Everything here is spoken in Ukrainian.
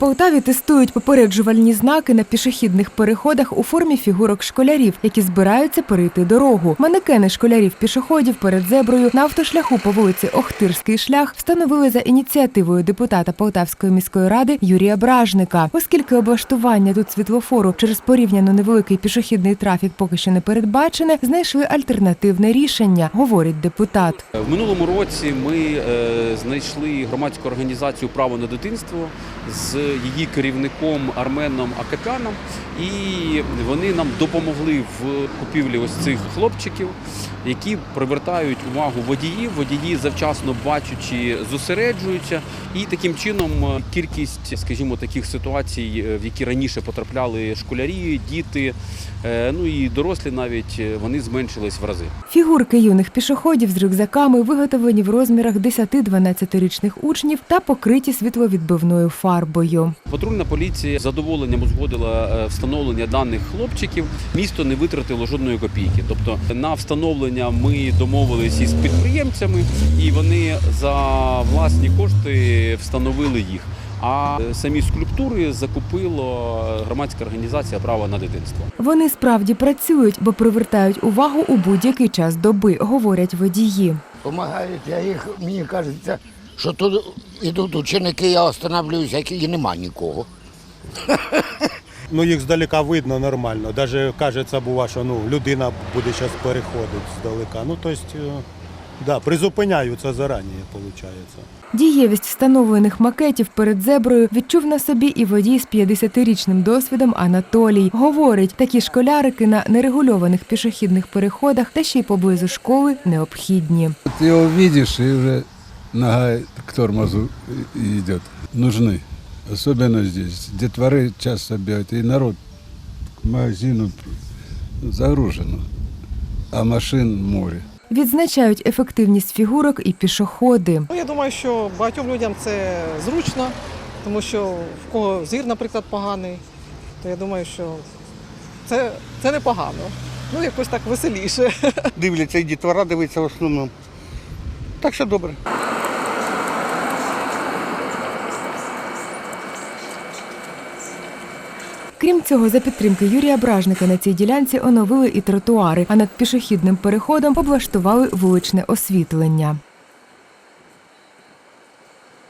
Полтаві тестують попереджувальні знаки на пішохідних переходах у формі фігурок школярів, які збираються перейти дорогу. Манекени школярів пішоходів перед зеброю на автошляху по вулиці Охтирський шлях встановили за ініціативою депутата Полтавської міської ради Юрія Бражника. Оскільки облаштування тут світлофору через порівняно невеликий пішохідний трафік поки що не передбачене, знайшли альтернативне рішення, говорить депутат. В минулому році ми е, знайшли громадську організацію Право на дитинство з її керівником Арменом Акапяном, і вони нам допомогли в купівлі ось цих хлопчиків, які привертають увагу водіїв. Водії завчасно бачачи, зосереджуються, і таким чином е, кількість, скажімо, таких ситуацій, е, в які раніше потрапляли школярі, діти, е, ну і дорослі навіть вони зменшились в рази. Фігурки юних пішоходів з рюкзаками виготовлені в розмірах 10-12-річних учнів та покриті світловідбивною фарбою. Патрульна поліція з задоволенням узгодила е, встановлення даних хлопчиків. Місто не витратило жодної копійки. Тобто на встановлення ми домовилися із підприємцями, і вони за власні кошти встановили їх. А е, самі скульптури закупила громадська організація Право на дитинство. Вони справді працюють, бо привертають увагу у будь-який час доби, говорять водії. Помагають, я їх, мені кажеться, що тут ідуть ученики, я останавливаюся, і нема нікого. Ну, їх здалека видно нормально. Даже кажеться, бува, що ну, людина буде зараз переходити здалека. Ну, тобто, е, да, призупиняються зарані, виходить. Дієвість встановлених макетів перед зеброю відчув на собі і водій з 50-річним досвідом Анатолій. Говорить, такі школярики на нерегульованих пішохідних переходах та ще й поблизу школи необхідні. Ты его видишь, и уже нога к тормозу идет. Нужны. Особенно здесь. Детворы часто бегают, и народ к магазину загружено, а машин море. Відзначають ефективність фігурок і пішоходи. Ну, я думаю, що багатьом людям це зручно, тому що в кого зір, наприклад, поганий, то я думаю, що це, це непогано. Ну, якось так веселіше. дивляться, і дітвора дивиться в основному. Так що добре. Крім цього, за підтримки Юрія Бражника на цій ділянці оновили і тротуари, а над пішохідним переходом облаштували вуличне освітлення.